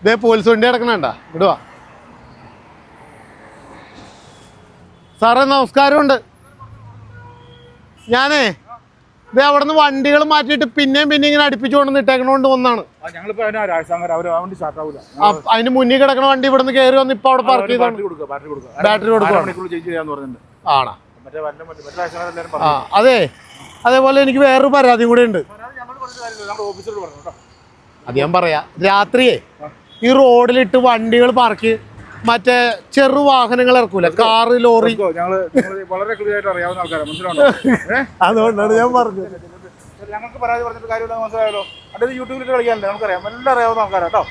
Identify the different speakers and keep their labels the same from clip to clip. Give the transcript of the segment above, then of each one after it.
Speaker 1: ഇതേ പോലീസ് വണ്ടി കിടക്കണണ്ട? ഇടുവാ. സാറേ നമസ്കാരമുണ്ട്. ഞാനേ ഇത് അവിടെ നിന്ന് വണ്ടികൾ മാറ്റിയിട്ട് പിന്നെയും പിന്നെ ഇങ്ങനെ അടുപ്പിച്ചു കൊണ്ടുവന്ന് ഇട്ടേക്കണോണ്ട്
Speaker 2: ഞങ്ങളിപ്പോ അതിനാ
Speaker 1: മുന്നിൽ കിടക്കണ വണ്ടി ഇവിടെ നിന്ന് കയറി വന്ന് ഇപ്പൊ അവിടെ പാർക്ക് ചെയ്താണ്.
Speaker 2: ബാറ്ററി കൊടുക്കുക
Speaker 1: ആണോ? ആ അതെ. അതേപോലെ എനിക്ക് വേറൊരു പരാതിയും കൂടെ ഉണ്ട്. അത് ഞാൻ പറയാ. രാത്രിയേ ഈ റോഡിലിട്ട് വണ്ടികൾ പാർക്ക് മറ്റേ ചെറു വാഹനങ്ങൾ ഇറക്കൂല?
Speaker 2: Car lorry. വളരെ ക്ലിയർ ആയിട്ട് അറിയാവുന്ന ആൾക്കാരാണ് മനസ്സിലാണോ ഏഹ്
Speaker 1: അതുകൊണ്ടാണ് ഞാൻ പറഞ്ഞത്.
Speaker 2: ഞങ്ങൾക്ക് പരാതി പറഞ്ഞിട്ട് കാര്യമില്ല മനസ്സിലായല്ലോ. അടുത്ത് യൂട്യൂബിൽ കളിക്കാനല്ലേ നമുക്കറിയാം. എല്ലാം അറിയാവുന്ന ആൾക്കാരാണ് കേട്ടോ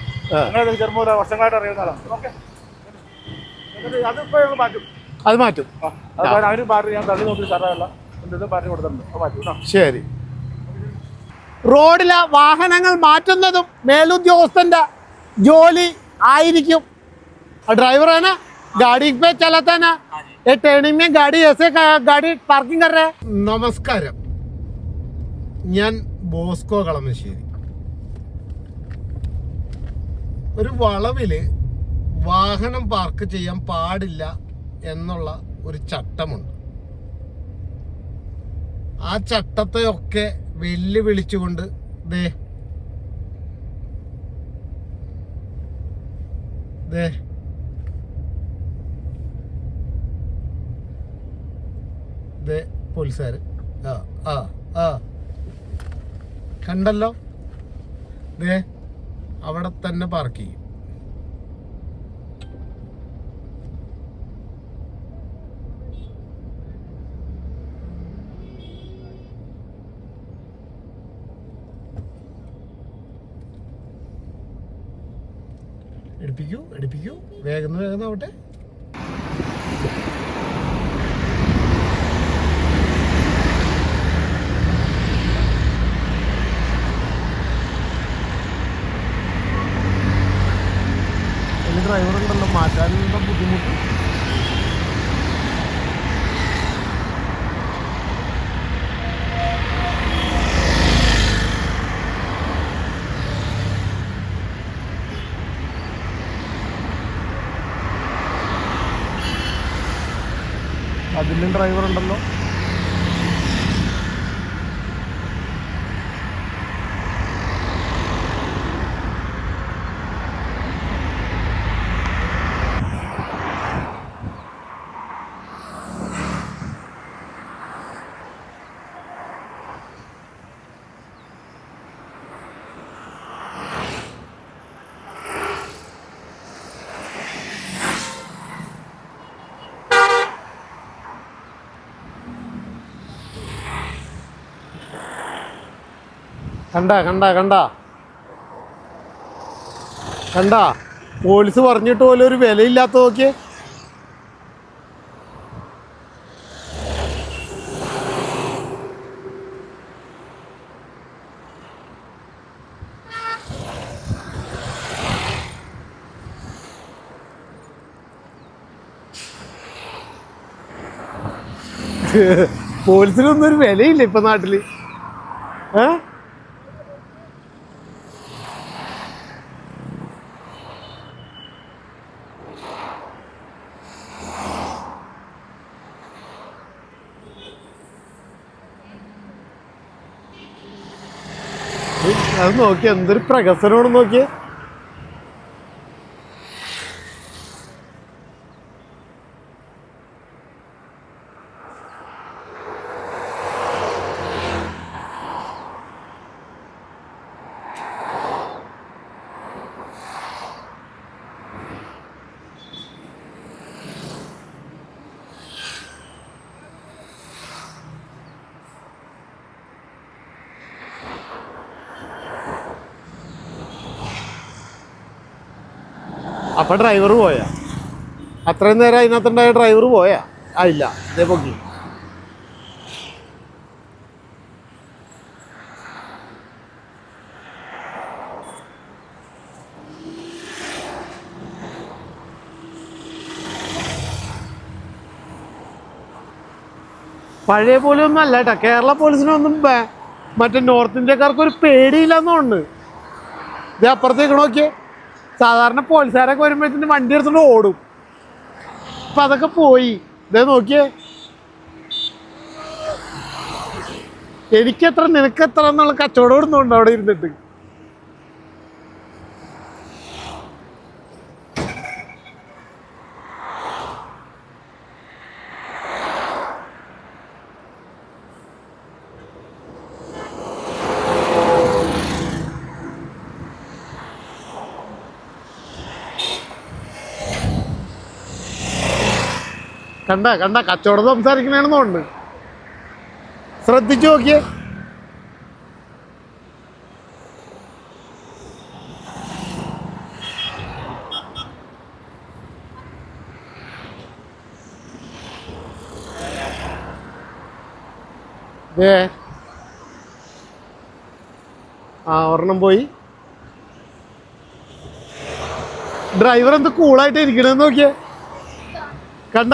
Speaker 2: നിങ്ങളെ ചെറുപ്പം വർഷങ്ങളായിട്ട് അറിയുന്ന ആളാണ് ഓക്കെ. അതിപ്പോ ഞങ്ങൾ മാറ്റും.
Speaker 1: അത് മാറ്റും.
Speaker 2: അവർ ബാറ്ററി ഞാൻ തള്ളി നോക്കി സാറല്ല എന്തെങ്കിലും ബാറ്ററി കൊടുത്തിട്ടുണ്ട്. മാറ്റും കേട്ടോ
Speaker 1: ശരി. റോഡിലെ വാഹനങ്ങൾ മാറ്റുന്നതും മേലുദ്യോഗസ്ഥന്റെ ജോലി ആയിരിക്കും ड्राइवर है ना गाड़ी पे चलाता है ना ये ट्रेनिंग में गाड़ी ऐसे का- गाड़ी पार्किंग कर रहा है നമസ്കാരം ഞാൻ ബോസ്കോ കളമശ്ശേരി ഒരു വളവില് വാഹനം പാർക്ക് ചെയ്യാൻ പാടില്ല എന്നുള്ള ഒരു ചട്ടമുണ്ട് ആ ചട്ടത്തെയൊക്കെ വെല്ലുവിളിച്ചുകൊണ്ട് ദേ ദേ. ദേ പോലീസുകാർ. ആ ആ ആ. കണ്ടല്ലോ? ദേ അവിടെ തന്നെ പാർക്ക് ചെയ്യും. എടുപ്പിക്കൂ എടുപ്പിക്കൂ. വേഗം വേഗം ആവട്ടെ. അതിലും ഡ്രൈവർ ഉണ്ടല്ലോ കണ്ട കണ്ട കണ്ട. കണ്ട. പോലീസ് പറഞ്ഞിട്ട് പോലും ഒരു വിലയില്ലാത്ത നോക്കിയേ. പോലീസിനൊന്നും ഒരു വിലയില്ല ഇപ്പൊ നാട്ടിൽ. ഏ? അത് നോക്കി എന്തൊരു പ്രകസനമാണ് നോക്കിയേ. അപ്പൊ ഡ്രൈവർ പോയാ. അത്രയും നേരം അതിനകത്തുണ്ടായ ഡ്രൈവർ പോയാ. ആ ഇല്ല. ഇതേ പൊക്കി. പഴയ പോലെ ഒന്നും അല്ല കേട്ടോ കേരള പോലീസിനൊന്നും മറ്റേ നോർത്ത് ഇന്ത്യക്കാർക്ക് ഒരു പേടിയില്ലെന്നുണ്ട് ഇത് അപ്പുറത്തേക്ക് നോക്കിയേ. സാധാരണ പോലീസുകാരൊക്കെ വരുമ്പോഴത്തേന് വണ്ടി എടുത്തോണ്ട് ഓടും. അപ്പൊ അതൊക്കെ പോയി. ഇതേ നോക്കിയേ. എനിക്കെത്ര നിനക്കെത്ര എന്നുള്ള കച്ചവടം ഇടുന്നുണ്ട് അവിടെ ഇരുന്നിട്ട്. കണ്ട കണ്ട കച്ചവടം സംസാരിക്കണേണെന്നുണ്ട് ശ്രദ്ധിച്ചു നോക്കിയേ. ഏ ആ ഒരെണ്ണം പോയി. ഡ്രൈവർ എന്ത് കൂളായിട്ട് ഇരിക്കണെന്ന് നോക്കിയേ. കണ്ട?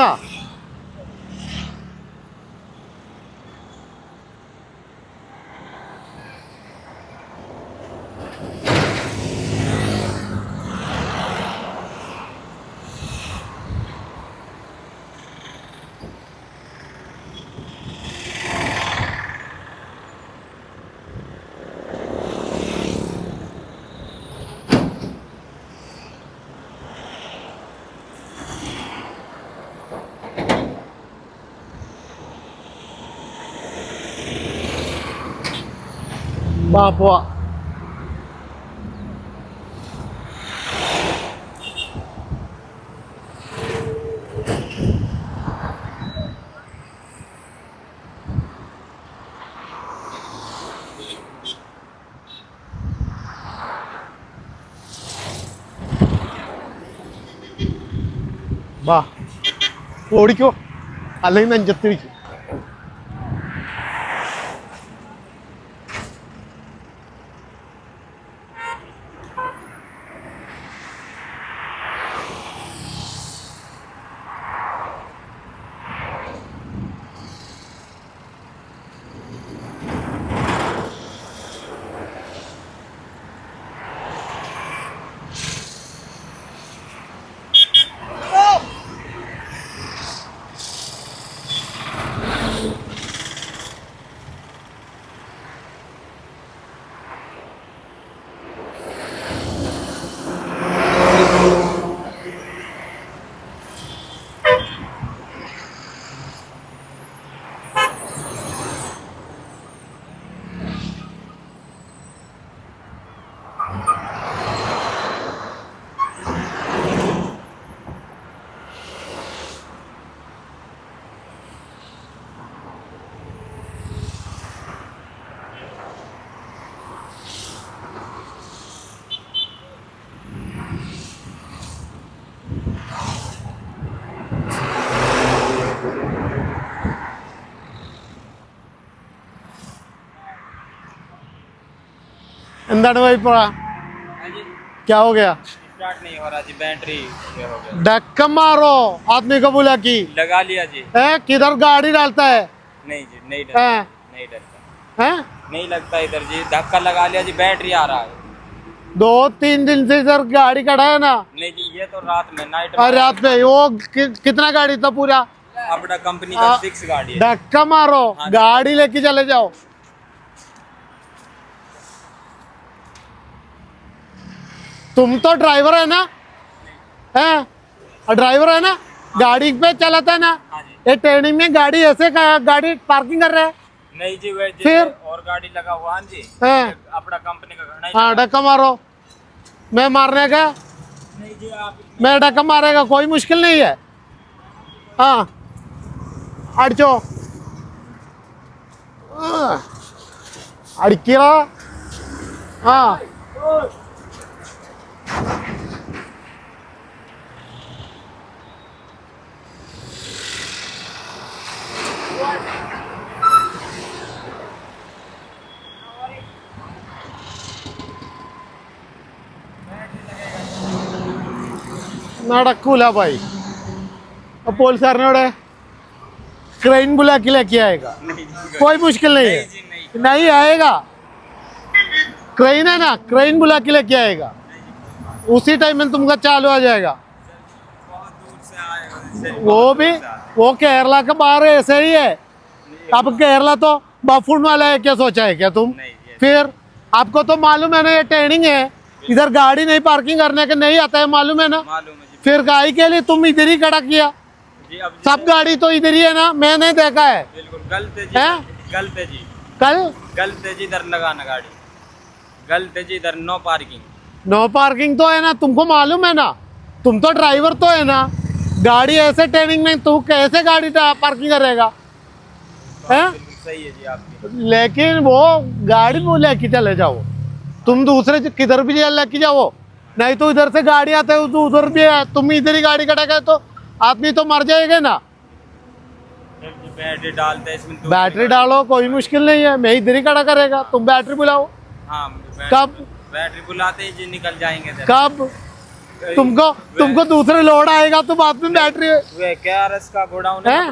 Speaker 1: വാ പോവാ വാ ഓടിക്കോ. അല്ലെങ്കിൽ നെഞ്ചത്തിരിക്കും. എന്താണ് വൈപ്പറ क्या हो गया
Speaker 3: स्टार्ट नहीं हो रहा जी बैटरी ये हो गया
Speaker 1: धक्का मारो आदमी को बुला की
Speaker 3: लगा लिया जी
Speaker 1: है किधर गाड़ी डालता है
Speaker 3: नहीं जी नहीं डरता
Speaker 1: हैं?
Speaker 3: नहीं डरता
Speaker 1: हैं?
Speaker 3: नहीं लगता इधर जी धक्का लगा लिया जी बैटरी आ रहा है
Speaker 1: दो तीन दिन से इधर गाड़ी खड़ा है ना
Speaker 3: नहीं जी ये तो रात में नाइट
Speaker 1: और रात में वो कि, कितना गाड़ी था पूरा
Speaker 3: अपना कंपनी का
Speaker 1: आ-
Speaker 3: सिक्स गाड़ी है
Speaker 1: धक्का मारो गाड़ी लेके चले जाओ तुम तो ड्राइवर है ना? है? ड्राइवर है ना? गाड़ी पे चलाता है ना?
Speaker 3: हाँ
Speaker 1: ये ट्रेनिंग में गाड़ी ऐसे गाड़ी पार्किंग कर रहे है।
Speaker 3: नहीं जी वे
Speaker 1: फिर?
Speaker 3: और गाड़ी लगा हुआ हाँ जी।
Speaker 1: हाँ।
Speaker 3: अपना कंपनी का
Speaker 1: हाँ डक्का मारो। मैं मारने का?
Speaker 3: नहीं जी आप
Speaker 1: मैं डक्का मारेगा कोई मुश्किल नहीं है। हाँ। अड़चो। अड़कीरा हाँ। നടക്കൂല ഭായി. क्रेन बुला के लेके आएगा कोई मुश्किल नहीं है
Speaker 3: नहीं
Speaker 1: आएगा क्रेन है ना क्रेन बुला के लेके आएगा उसी टाइम में तुमका चालू आ जाएगा वो भी वो केरला के बाहर ऐसे ही है अब केरला तो बाफून वाला है क्या सोचा है क्या तुम फिर आपको तो मालूम है ना ये ट्रेनिंग है इधर गाड़ी नहीं पार्किंग करने के नहीं आता है मालूम है ना
Speaker 3: मालूम
Speaker 1: फिर गाड़ी के लिए तुम इधर ही खड़ा किया।
Speaker 3: जी अब
Speaker 1: सब गाड़ी तो इधर ही है ना मैंने देखा है।
Speaker 3: बिल्कुल गलत है
Speaker 1: हैं?
Speaker 3: है जी।
Speaker 1: कल?
Speaker 3: है इधर लगाना गाड़ी। गलत है जी इधर नो पार्किंग
Speaker 1: नो पार्किंग तो है ना तुमको मालूम है ना? तुम तो ड्राइवर तो है ना? गाड़ी ऐसे ट्रेनिंग में तू कैसे गाड़ी पार्किंग करेगा? हैं
Speaker 3: बिल्कुल सही है जी आपकी।
Speaker 1: लेकिन वो गाड़ी वो लेके चले जाओ। तुम दूसरे किधर भी लेके जाओ। नहीं तो इधर से गाड़ी आते हो तो उधर भी है। तुम इधर ही गाड़ी कटेगा तो आदमी तो मर जाएगा ना।
Speaker 3: बैटरी डालते हैं इसमें
Speaker 1: बैटरी डालो कोई मुश्किल नहीं है। मैं इधर ही खड़ा करेगा तुम बैटरी बुलाओ।
Speaker 3: हाँ
Speaker 1: कब?
Speaker 3: बैटरी बुलाते ही निकल जाएँगे
Speaker 1: कब? तुमको तुमको दूसरे लोड आएगा तो बाद में बैटरी
Speaker 3: वे के गोडाउन है
Speaker 1: हैं?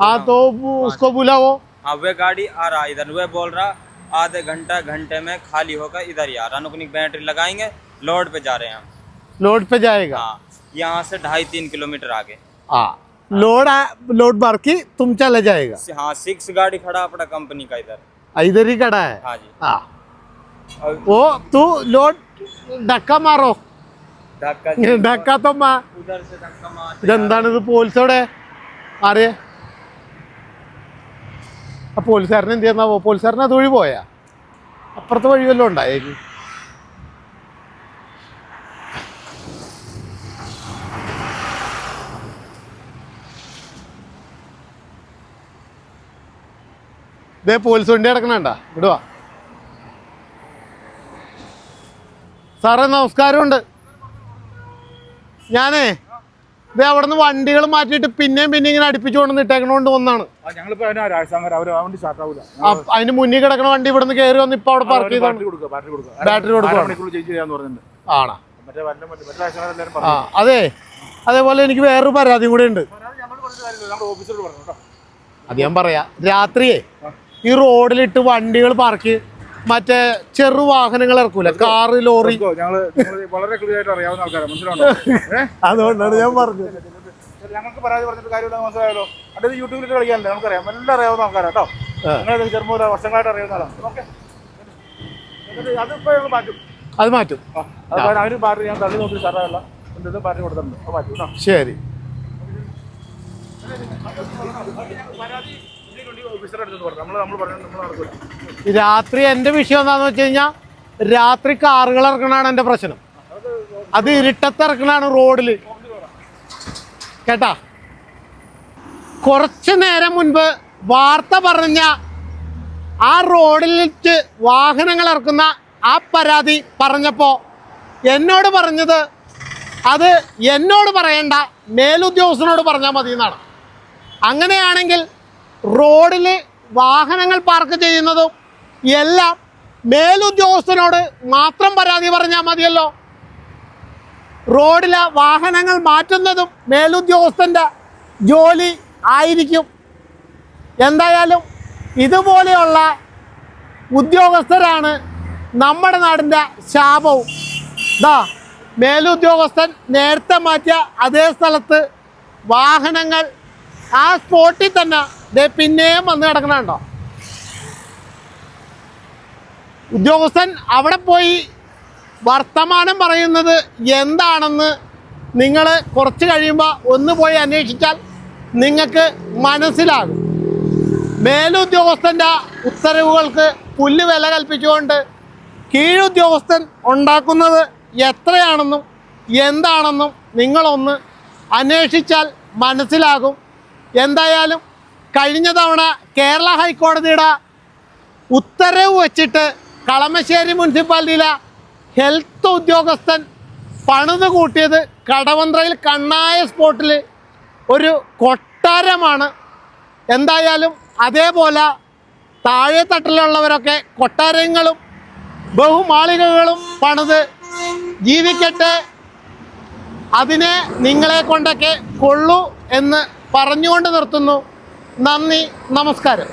Speaker 1: हाँ तो उसको बुलाओ।
Speaker 3: हाँ वे गाड़ी आ रहा इधर। वे बोल रहा आधे घंटा घंटे में खाली होगा इधर ही आ रहा बैटरी लगाएँगे लोड पे जा रहे हैं हम
Speaker 1: लोड पे जाएगा
Speaker 3: हाँ यहाँ से ढाई तीन किलोमीटर आगे
Speaker 1: हाँ लोड आ- लोड भर के तुम चले जाएगा
Speaker 3: हाँ सिक्स गाड़ी खड़ा अपना कंपनी का इधर
Speaker 1: इधर ही खड़ा है
Speaker 3: हाँ जी
Speaker 1: हाँ
Speaker 3: और
Speaker 1: वो तू लोड धक्का मारो
Speaker 3: धक्का जी,
Speaker 1: धक्का तो മാ
Speaker 3: उधर से धक्का मार
Speaker 1: ഇതെന്താണ് ഇത് പോലീസോടെ അറിയേ ആ പോലീസുകാരനെ എന്ത് ചെയ്യുന്നാവോ പോലീസുകാരനെ അത് വഴി പോയാ അപ്പുറത്തെ വഴി വല്ലതും ഉണ്ടായേക്ക് ഇതേ പോലീസ് വണ്ടി കിടക്കണണ്ട? ഇടുവാ. സാറേ നമസ്കാരമുണ്ട്. ഞാനേ ഇത് അവിടെ നിന്ന് വണ്ടികൾ മാറ്റിയിട്ട് പിന്നെയും പിന്നെ ഇങ്ങനെ അടുപ്പിച്ചു കൊണ്ടുവന്ന് ഇട്ടേക്കണോണ്ട്
Speaker 2: ഞങ്ങളിപ്പോ അതിനാ
Speaker 1: മുന്നിൽ കിടക്കണ വണ്ടി ഇവിടെ നിന്ന് കയറി വന്ന് ഇപ്പൊ അവിടെ പാർക്ക് ചെയ്താണ്.
Speaker 2: ബാറ്ററി പറഞ്ഞിട്ടുണ്ട്.
Speaker 1: ആണോ? അതെ. അതേപോലെ എനിക്ക് വേറൊരു പരാതിയും കൂടെ ഉണ്ട്. അത് ഞാൻ പറയാ. രാത്രിയേ ഈ റോഡിലിട്ട് വണ്ടികൾ പാർക്ക് മറ്റേ ചെറു വാഹനങ്ങൾ ഇറക്കൂല?
Speaker 2: Car lorry. വളരെ ക്ലിയർ ആയിട്ട് അറിയാവുന്ന ആൾക്കാരാണ് മനസ്സിലാണോ ഏഹ്
Speaker 1: അതുകൊണ്ടാണ് ഞാൻ പറഞ്ഞത്.
Speaker 2: ഞങ്ങൾക്ക് പരാതി പറഞ്ഞിട്ട് കാര്യമില്ല മനസ്സിലായല്ലോ. അത് യൂട്യൂബിൽ കളിക്കാനല്ലേ നമുക്കറിയാം. എല്ലാം അറിയാവുന്ന ആൾക്കാരാണ് കേട്ടോ. നിങ്ങളെ ചെറുപ്പം വർഷങ്ങളായിട്ട് അറിയുന്ന ആളാണ് ഓക്കെ. അതിപ്പോ ഞങ്ങൾ മാറ്റും.
Speaker 1: അത് മാറ്റും.
Speaker 2: അവർ ബാറ്ററി ഞാൻ തള്ളി നോക്കി സാറല്ല എന്തെങ്കിലും ബാറ്ററി കൊടുത്തിട്ടുണ്ട്. അത് മാറ്റും
Speaker 1: ശരി.
Speaker 2: പരാതി
Speaker 1: രാത്രി എന്റെ വിഷയം എന്താന്ന് വെച്ച് കഴിഞ്ഞാൽ രാത്രി കാറുകൾ ഇറക്കണാണ് എന്റെ പ്രശ്നം. അത് ഇരുട്ടത്ത് ഇറക്കണാണ് റോഡിൽ കേട്ടാ? കുറച്ച് നേരം മുൻപ് വാർത്ത പറഞ്ഞ ആ റോഡിൽ വാഹനങ്ങൾ ഇറക്കുന്ന ആ പരാതി പറഞ്ഞപ്പോൾ എന്നോട് പറഞ്ഞത് അത് എന്നോട് പറയണ്ട മേലുദ്യോഗസ്ഥനോട് പറഞ്ഞാൽ മതി എന്നാണ് അങ്ങനെയാണെങ്കിൽ റോഡിൽ വാഹനങ്ങൾ പാർക്ക് ചെയ്യുന്നതും എല്ലാം മേലുദ്യോഗസ്ഥനോട് മാത്രം പരാതി പറഞ്ഞാൽ മതിയല്ലോ. റോഡിലെ വാഹനങ്ങൾ മാറ്റുന്നതും മേലുദ്യോഗസ്ഥന്റെ ജോലി ആയിരിക്കും. എന്തായാലും ഇതുപോലെയുള്ള ഉദ്യോഗസ്ഥരാണ് നമ്മുടെ നാടിന്റെ ശാപവും. ദാ മേലുദ്യോഗസ്ഥൻ നേരത്തെ മാറ്റിയ അതേ സ്ഥലത്ത് വാഹനങ്ങൾ ആ സ്പോട്ടിൽ തന്നെ ദേ പിന്നെയും വന്ന് കിടക്കണുണ്ടോ? ഉദ്യോഗസ്ഥൻ അവിടെ പോയി വർത്തമാനം പറയുന്നത് എന്താണെന്ന് നിങ്ങൾ കുറച്ച് കഴിയുമ്പോൾ ഒന്ന് പോയി അന്വേഷിച്ചാൽ നിങ്ങൾക്ക് മനസ്സിലാകും. മേലുദ്യോഗസ്ഥന്റെ ഉത്തരവുകൾക്ക് പുല്ല് വില കൽപ്പിച്ചുകൊണ്ട് കീഴുദ്യോഗസ്ഥൻ ഉണ്ടാക്കുന്നത് എത്രയാണെന്നും എന്താണെന്നും നിങ്ങളൊന്ന് അന്വേഷിച്ചാൽ മനസ്സിലാകും. എന്തായാലും കഴിഞ്ഞ തവണ കേരള ഹൈക്കോടതിയുടെ ഉത്തരവ് വച്ചിട്ട് കളമശ്ശേരി മുനിസിപ്പാലിറ്റിയിലെ ഹെൽത്ത് ഉദ്യോഗസ്ഥൻ പണിത് കൂട്ടിയത് കടവന്ത്രയിൽ കണ്ണായ സ്പോട്ടിൽ ഒരു കൊട്ടാരമാണ്. എന്തായാലും അതേപോലെ താഴെ തട്ടിലുള്ളവരൊക്കെ കൊട്ടാരങ്ങളും ബഹുമാളികകളും പണിത് ജീവിക്കട്ടെ. അതിനെ നിങ്ങളെ കൊണ്ടൊക്കെ കൊള്ളു എന്ന് പറഞ്ഞുകൊണ്ട് നിർത്തുന്നു. നന്ദി നമസ്കാരം.